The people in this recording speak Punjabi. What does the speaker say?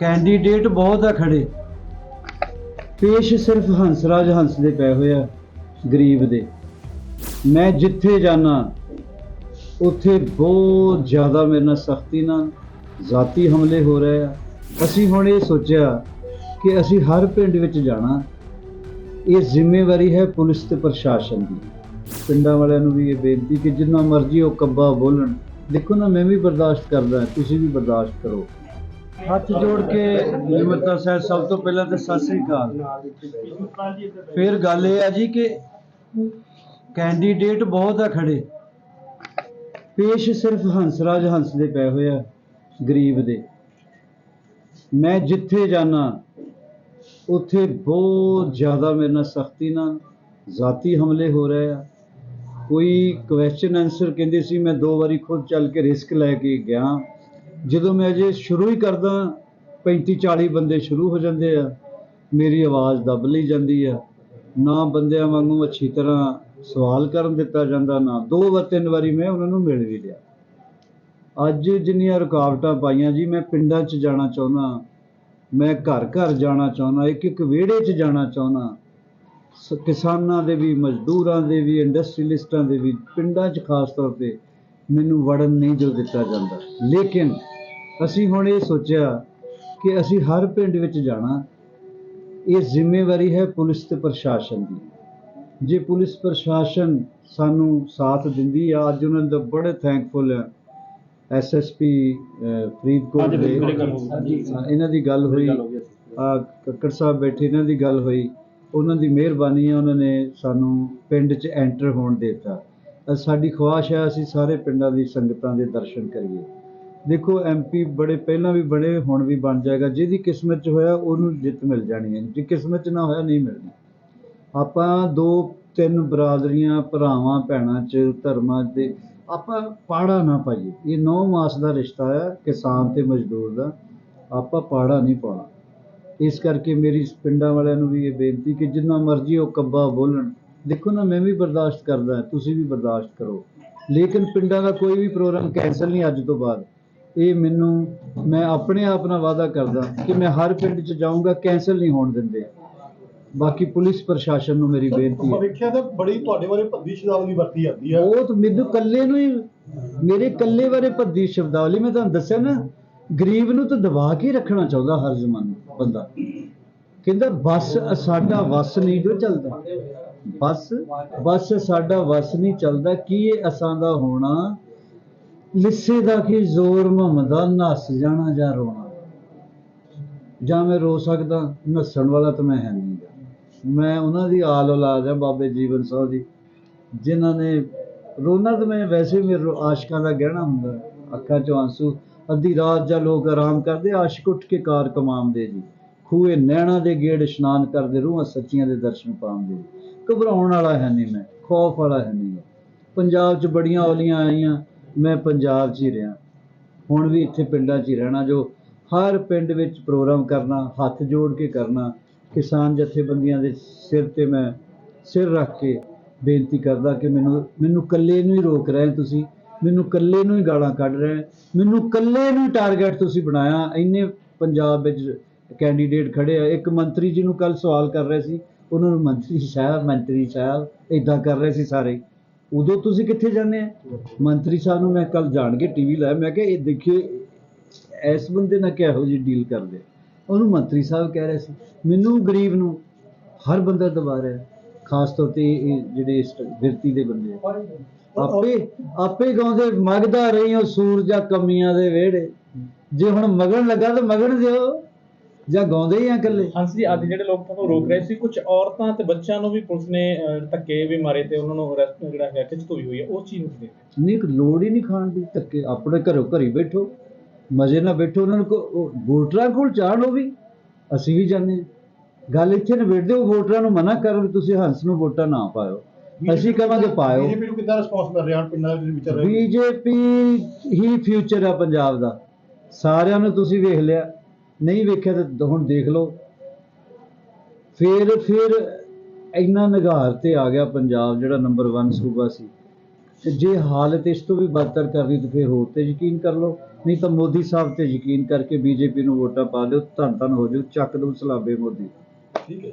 ਕੈਂਡੀਡੇਟ ਬਹੁਤ ਆ ਖੜੇ। ਪੇਸ਼ ਸਿਰਫ ਹੰਸਰਾਜ ਹੰਸ ਦੇ ਪਏ ਹੋਏ ਆ, ਗਰੀਬ ਦੇ। ਮੈਂ ਜਿੱਥੇ ਜਾਣਾ ਉੱਥੇ ਬਹੁਤ ਜ਼ਿਆਦਾ ਮੇਰੇ ਨਾਲ ਸਖਤੀ ਨਾਲ ਜ਼ਾਤੀ ਹਮਲੇ ਹੋ ਰਹੇ ਆ। ਅਸੀਂ ਹੁਣ ਇਹ ਸੋਚਿਆ ਕਿ ਅਸੀਂ ਹਰ ਪਿੰਡ ਵਿੱਚ ਜਾਣਾ। ਇਹ ਜ਼ਿੰਮੇਵਾਰੀ ਹੈ ਪੁਲਿਸ ਤੇ ਪ੍ਰਸ਼ਾਸਨ ਦੀ। ਪਿੰਡਾਂ ਵਾਲਿਆਂ ਨੂੰ ਵੀ ਇਹ ਬੇਨਤੀ ਕਿ ਜਿੰਨਾ ਮਰਜ਼ੀ ਉਹ ਕੱਬਾ ਬੋਲਣ। ਦੇਖੋ ਨਾ, ਮੈਂ ਵੀ ਬਰਦਾਸ਼ਤ ਕਰਦਾ, ਤੁਸੀਂ ਵੀ ਬਰਦਾਸ਼ਤ ਕਰੋ। ਹੱਥ ਜੋੜ ਕੇ ਨਿਮਰਤਾ ਸਾਹਿਬ, ਸਭ ਤੋਂ ਪਹਿਲਾਂ ਤਾਂ ਸਤਿ ਸ੍ਰੀ ਅਕਾਲ। ਫਿਰ ਗੱਲ ਇਹ ਆ ਜੀ ਕਿ ਕੈਂਡੀਡੇਟ ਬਹੁਤ ਆ ਖੜੇ। ਪੇਸ਼ ਸਿਰਫ ਹੰਸਰਾਜ ਹੰਸ ਦੇ ਪਏ ਹੋਏ ਆ, ਗਰੀਬ ਦੇ। ਮੈਂ ਜਿੱਥੇ ਜਾਣਾ ਉੱਥੇ ਬਹੁਤ ਜ਼ਿਆਦਾ ਮੇਰੇ ਨਾਲ ਸਖਤੀ ਨਾਲ ਜ਼ਾਤੀ ਹਮਲੇ ਹੋ ਰਹੇ ਆ। ਕੋਈ ਕੁਐਸਚਨ ਆਨਸਰ ਕਹਿੰਦੇ ਸੀ, ਮੈਂ ਦੋ ਵਾਰੀ ਖੁਦ ਚੱਲ ਕੇ ਰਿਸਕ ਲੈ ਕੇ ਗਿਆ। ਜਦੋਂ ਮੈਂ ਅਜੇ ਸ਼ੁਰੂ ਹੀ ਕਰਦਾ 35 40 ਬੰਦੇ ਸ਼ੁਰੂ ਹੋ ਜਾਂਦੇ ਆ, ਮੇਰੀ ਆਵਾਜ਼ ਦੱਬ ਲਈ ਜਾਂਦੀ ਆ। ਨਾ ਬੰਦਿਆਂ ਵਾਂਗੂ ਅੱਛੀ ਤਰ੍ਹਾਂ ਸਵਾਲ ਕਰਨ ਦਿੱਤਾ ਜਾਂਦਾ, ਨਾ ਦੋ ਵਾਰ, ਤਿੰਨ ਵਾਰੀ ਮੈਂ ਉਹਨਾਂ ਨੂੰ ਮਿਲ ਵੀ ਲਿਆ। ਅੱਜ ਜਿੰਨੀਆਂ ਰੁਕਾਵਟਾਂ ਪਾਈਆਂ ਜੀ, ਮੈਂ ਪਿੰਡਾਂ 'ਚ ਜਾਣਾ ਚਾਹੁੰਦਾ, ਮੈਂ ਘਰ ਘਰ ਜਾਣਾ ਚਾਹੁੰਦਾ, ਇੱਕ ਇੱਕ ਵਿਹੜੇ 'ਚ ਜਾਣਾ ਚਾਹੁੰਦਾ। ਕਿਸਾਨਾਂ ਦੇ ਵੀ, ਮਜ਼ਦੂਰਾਂ ਦੇ ਵੀ ਇੰਡਸਟਰੀਲਿਸਟਾਂ ਦੇ ਵੀ, ਪਿੰਡਾਂ 'ਚ ਖਾਸ ਤੌਰ ਤੇ ਮੈਨੂੰ ਵੜਨ ਨਹੀਂ ਜੋ ਦਿੱਤਾ ਜਾਂਦਾ। ਲੇਕਿਨ ਅਸੀਂ ਹੁਣ ਇਹ ਸੋਚਿਆ ਕਿ ਅਸੀਂ ਹਰ ਪਿੰਡ ਵਿੱਚ ਜਾਣਾ ਇਹ ਜ਼ਿੰਮੇਵਾਰੀ ਹੈ ਪੁਲਿਸ ਤੇ ਪ੍ਰਸ਼ਾਸਨ ਦੀ। ਜੇ ਪੁਲਿਸ ਪ੍ਰਸ਼ਾਸਨ ਸਾਨੂੰ ਸਾਥ ਦਿੰਦੀ ਆ ਅੱਜ ਉਹਨਾਂ ਦਾ ਬੜੇ ਥੈਂਕਫੁਲ ਆ। ਐਸਐਸਪੀ ਫਰੀਦਕੋਟ ਦੇ ਹੋ। ਹਾਂ, ਇਹਨਾਂ ਦੀ ਗੱਲ ਹੋਈ। ਆ ਕੱਕੜ ਸਾਹਿਬ ਬੈਠੇ ਇਹਨਾਂ ਦੀ ਗੱਲ ਹੋਈ। ਉਹਨਾਂ ਦੀ ਮਿਹਰਬਾਨੀ ਹੈ ਉਹਨਾਂ ਨੇ ਸਾਨੂੰ ਪਿੰਡ 'ਚ ਐਂਟਰ ਹੋਣ ਦਿੱਤਾ। ਸਾਡੀ ਖੁਆਇਸ਼ ਹੈ ਅਸੀਂ ਸਾਰੇ ਪਿੰਡਾਂ ਦੀ ਸੰਗਤਾਂ ਦੇ ਦਰਸ਼ਨ ਕਰੀਏ। ਦੇਖੋ ਐਮਪੀ ਬੜੇ, ਪਹਿਲਾਂ ਵੀ ਬਣੇ ਹੁਣ ਵੀ ਬਣ ਜਾਏਗਾ। ਜਿਹਦੀ ਕਿਸਮਤ 'ਚ ਹੋਇਆ, ਉਹਨੂੰ ਜਿੱਤ ਮਿਲ ਜਾਣੀ ਹੈ। ਜੇ ਕਿਸਮਤ 'ਚ ਨਾ ਹੋਇਆ, ਨਹੀਂ ਮਿਲਣੀ। ਆਪਾਂ ਦੋ, ਤਿੰਨ ਬਰਾਦਰੀਆਂ, ਭਰਾਵਾਂ, ਭੈਣਾਂ 'ਚ, ਧਰਮਾਂ ਦੇ ਆਪਾਂ ਪਾੜਾ ਨਾ ਪਾਈਏ। ਇਹ ਨੌ ਮਾਸ ਦਾ ਰਿਸ਼ਤਾ ਹੈ ਕਿਸਾਨ ਤੇ ਮਜ਼ਦੂਰ ਦਾ। ਆਪਾਂ ਪਾੜਾ ਨਹੀਂ ਪਾਉਣਾ। ਇਸ ਕਰਕੇ ਮੇਰੀ ਪਿੰਡਾਂ ਵਾਲਿਆਂ ਨੂੰ ਵੀ ਇਹ ਬੇਨਤੀ ਕਿ ਜਿੰਨਾ ਮਰਜ਼ੀ ਉਹ ਕੱਬਾ ਬੋਲਣ। ਦੇਖੋ ਨਾ, ਮੈਂ ਵੀ ਬਰਦਾਸ਼ਤ ਕਰਦਾ, ਤੁਸੀਂ ਵੀ ਬਰਦਾਸ਼ਤ ਕਰੋ। ਲੇਕਿਨ ਪਿੰਡਾਂ ਦਾ ਕੋਈ ਵੀ ਪ੍ਰੋਗਰਾਮ ਕੈਂਸਲ ਨਹੀਂ ਅੱਜ ਤੋਂ ਬਾਅਦ। ਇਹ ਮੈਨੂੰ ਮੈਂ ਆਪਣੇ ਆਪ ਨਾਲ ਵਾਅਦਾ ਕਰਦਾ ਕਿ ਮੈਂ ਹਰ ਪਿੰਡ 'ਚ ਜਾਊਂਗਾ ਕੈਂਸਲ ਨਹੀਂ ਹੋਣ ਦਿੰਦੇ। ਬਾਕੀ ਪੁਲਿਸ ਪ੍ਰਸ਼ਾਸਨ ਨੂੰ ਮੇਰੀ ਬੇਨਤੀ ਹੈ। ਵੇਖਿਆ ਤਾਂ ਬੜੀ ਤੁਹਾਡੇ ਬਾਰੇ ਭੱਦੀ ਸ਼ਬਦਾਵਲੀ ਵਰਤੀ ਜਾਂਦੀ ਆ। ਉਹ ਤਾਂ ਮੈਨੂੰ ਕੱਲੇ ਨੂੰ ਹੀ ਮੇਰੇ ਕੱਲੇ ਬਾਰੇ ਭੱਦੀ ਸ਼ਬਦਾਵਲੀ ਮੈਂ ਤੁਹਾਨੂੰ ਦੱਸਿਆ ਨਾ ਗਰੀਬ ਨੂੰ ਤਾਂ ਦਬਾ ਕੇ ਹੀ ਰੱਖਣਾ ਚਾਹੁੰਦਾ ਹਰ ਜ਼ਮਾਨੇ ਬੰਦਾ। ਕਹਿੰਦਾ ਬਸ ਸਾਡਾ ਵਸ ਨਹੀਂ ਜੋ ਚੱਲਦਾ। ਬਸ ਬਸ ਸਾਡਾ ਵਸ ਨਹੀਂ ਚੱਲਦਾ। ਕੀ ਇਹ ਅਸਾਂ ਦਾ ਹੋਣਾ ਲਿੱਸੇ ਦਾ ਕੀ ਜ਼ੋਰ ਮੁਹੰਮਦਾ ਨੱਸ ਜਾਣਾ ਜਾਂ ਰੋਣਾ? ਜਾਂ ਮੈਂ ਰੋ ਸਕਦਾ, ਨੱਸਣ ਵਾਲਾ ਤਾਂ ਮੈਂ ਹੈ ਨਹੀਂ ਮੈਂ ਉਹਨਾਂ ਦੀ ਆਲ ਔਲਾਦ ਹੈ, ਬਾਬੇ ਜੀਵਨ ਸਾਹਿਬ ਦੀ ਜਿਨ੍ਹਾਂ ਨੇ ਰੋਣਾ ਤਾਂ ਮੈਂ ਵੈਸੇ ਵੀ ਮੇਰੇ ਆਸ਼ਕਾਂ ਦਾ ਗਹਿਣਾ ਹੁੰਦਾ ਅੱਖਾਂ 'ਚੋਂ ਆਂਸੂ, ਅੱਧੀ ਰਾਤ ਜਾਂ ਲੋਕ ਆਰਾਮ ਕਰਦੇ, ਆਸ਼ਕ ਉੱਠ ਕੇ ਕਾਰ ਕਮਾਉਂਦੇ ਜੀ। ਖੂਏ ਨੈਣਾ ਦੇ ਗੇੜ ਇਸ਼ਨਾਨ ਕਰਦੇ, ਰੂਹਾਂ ਸੱਚੀਆਂ ਦੇ ਦਰਸ਼ਨ ਪਾਉਂਦੇ ਜੀ। ਘਬਰਾਉਣ ਵਾਲਾ ਹੈ ਨਹੀਂ ਮੈਂ, ਖੌਫ ਵਾਲਾ ਹੈ ਨਹੀਂ ਪੰਜਾਬ 'ਚ ਬੜੀਆਂ ਔਲੀਆਂ ਆਈਆਂ ਮੈਂ ਪੰਜਾਬ 'ਚ ਹੀ ਰਿਹਾ। ਹੁਣ ਵੀ ਇੱਥੇ ਪਿੰਡਾਂ 'ਚ ਹੀ ਰਹਿਣਾ, ਜੋ ਹਰ ਪਿੰਡ ਵਿੱਚ ਪ੍ਰੋਗਰਾਮ ਕਰਨਾ, ਹੱਥ ਜੋੜ ਕੇ ਕਰਨਾ, ਕਿਸਾਨ ਜਥੇਬੰਦੀਆਂ ਦੇ ਸਿਰ ਤੇ ਮੈਂ ਸਿਰ ਰੱਖ ਕੇ ਬੇਨਤੀ ਕਰਦਾ ਕਿ ਮੈਨੂੰ ਮੈਨੂੰ ਇਕੱਲੇ ਨੂੰ ਹੀ ਰੋਕ ਰਹੇ ਤੁਸੀਂ, ਮੈਨੂੰ ਇਕੱਲੇ ਨੂੰ ਹੀ ਗਾਲਾਂ ਕੱਢ ਰਹੇ ਮੈਨੂੰ ਇਕੱਲੇ ਨੂੰ ਹੀ ਟਾਰਗੇਟ ਤੁਸੀਂ ਬਣਾਇਆ। ਇੰਨੇ ਪੰਜਾਬ ਵਿੱਚ ਕੈਂਡੀਡੇਟ ਖੜੇ ਆ। ਇੱਕ ਮੰਤਰੀ ਜੀ ਨੂੰ ਕੱਲ ਸਵਾਲ ਕਰ ਰਹੇ ਸੀ, ਉਹਨਾਂ ਨੂੰ ਮੰਤਰੀ ਸਾਹਿਬ ਮੰਤਰੀ ਸਾਹਿਬ ਇਦਾਂ ਕਰ ਰਹੇ ਸੀ ਸਾਰੇ। ਉਦੋਂ ਤੁਸੀਂ ਕਿੱਥੇ ਜਾਂਦੇ ਆ? ਮੰਤਰੀ ਸਾਹਿਬ ਨੂੰ ਮੈਂ ਕੱਲ ਜਾਣ ਕੇ ਟੀਵੀ ਲਾਇਆ ਮੈਂ ਕਿਹਾ ਇਹ ਦੇਖਿਓ ਇਸ ਬੰਦੇ ਨਾਲ ਕਿਹੋ ਜਿਹੀ ਡੀਲ ਕਰਦੇ ਉਹਨੂੰ ਮੰਤਰੀ ਸਾਹਿਬ ਕਹਿ ਰਹੇ ਸੀ ਮੈਨੂੰ ਗਰੀਬ ਨੂੰ ਹਰ ਬੰਦਾ ਦਬਾ ਰਿਹਾ ਖਾਸ ਤੌਰ ਤੇ ਇਹ ਜਿਹੜੇ ਇਸ ਵਿਰਤੀ ਦੇ ਬੰਦੇ ਆਪੇ ਆਪੇ ਗਾਉਂਦੇ ਮਗਦਾ ਰਹੀ ਹੋ ਸੂਰਜਾ ਕਮੀਆਂ ਦੇ ਵਿਹੜੇ। ਜੇ ਹੁਣ ਮਗਣ ਲੱਗਾ ਤਾਂ ਮਗਣ ਦਿਓ। ਜਾਂ ਗਾਉਂਦੇ ਹੀ ਆ ਇਕੱਲੇ? ਹੰਸ ਜੀ ਅੱਜ ਜਿਹੜੇ ਲੋਕ ਤੁਹਾਨੂੰ ਰੋਕ ਰਹੇ ਸੀ ਕੁਝ ਔਰਤਾਂ ਤੇ ਬੱਚਿਆਂ ਨੂੰ ਵੀ ਪੁਲਿਸ ਨੇ ਧੱਕੇ ਵੀ ਮਾਰੇ ਤੇ ਉਹਨਾਂ ਨੂੰ ਅਰੈਸਟ ਜਿਹੜਾ ਹੈ ਖਿੱਚ ਧੋਈ ਹੋਈ ਹੈ ਉਸ ਚੀਜ਼ ਨੂੰ ਦੇਖਦੇ? ਨਹੀਂ ਇੱਕ ਲੋੜ ਹੀ ਨਹੀਂ ਖਾਣ ਦੀ ਧੱਕੇ ਆਪਣੇ ਘਰੋਂ ਘਰੀ ਬੈਠੋ ਮਜ਼ੇ ਨਾਲ ਬੈਠੋ ਉਹਨਾਂ ਨੂੰ ਵੋਟਰਾਂ ਕੋਲ ਚਾਹਣ ਉਹ ਵੀ ਅਸੀਂ ਵੀ ਜਾਂਦੇ ਹਾਂ। ਗੱਲ ਇੱਥੇ ਨਿਬੇੜਦੇ ਉਹ ਵੋਟਰਾਂ ਨੂੰ ਮਨਾ ਕਰਨ ਵੀ ਤੁਸੀਂ ਹੰਸ ਨੂੰ ਵੋਟਾਂ ਨਾ ਪਾਇਓ। ਅਸੀਂ ਕਹਾਂਗੇ ਪਾਇਓ। ਬੀਜੇਪੀ ਨੂੰ ਕਿੱਦਾਂ ਰਿਸਪੌਂਸ ਮਿਲ ਰਿਹਾ? ਹੁਣ ਪਿੰਡਾਂ ਦੇ ਵਿੱਚ ਰਹੇ ਬੀਜੇਪੀ ਹੀ ਫਿਊਚਰ ਆ ਪੰਜਾਬ ਦਾ। ਸਾਰਿਆਂ ਨੂੰ ਤੁਸੀਂ ਵੇਖ ਲਿਆ। ਨਹੀਂ ਵੇਖਿਆ ਤਾਂ ਹੁਣ ਦੇਖ ਲਓ। ਫਿਰ ਫਿਰ ਇੰਨਾ ਨਿਗਾਰ ਤੇ ਆ ਗਿਆ ਪੰਜਾਬ, ਜਿਹੜਾ ਨੰਬਰ 1 ਸੂਬਾ ਸੀ। ਤੇ ਜੇ ਹਾਲਤ ਇਸ ਤੋਂ ਵੀ ਬਦਤਰ ਕਰਨੀ ਤਾਂ ਫਿਰ ਹੋਰ ਤੇ ਯਕੀਨ ਕਰ ਲਓ। ਨਹੀਂ ਤਾਂ ਮੋਦੀ ਸਾਹਿਬ ਤੇ ਯਕੀਨ ਕਰਕੇ ਬੀਜੇਪੀ ਨੂੰ ਵੋਟਾਂ ਪਾ ਦਿਓ ਧੰਨ ਧੰਨ ਹੋ ਜਾਓ, ਚੱਕ ਦੋ ਸਲਾਬੇ ਮੋਦੀ। ਠੀਕ ਹੈ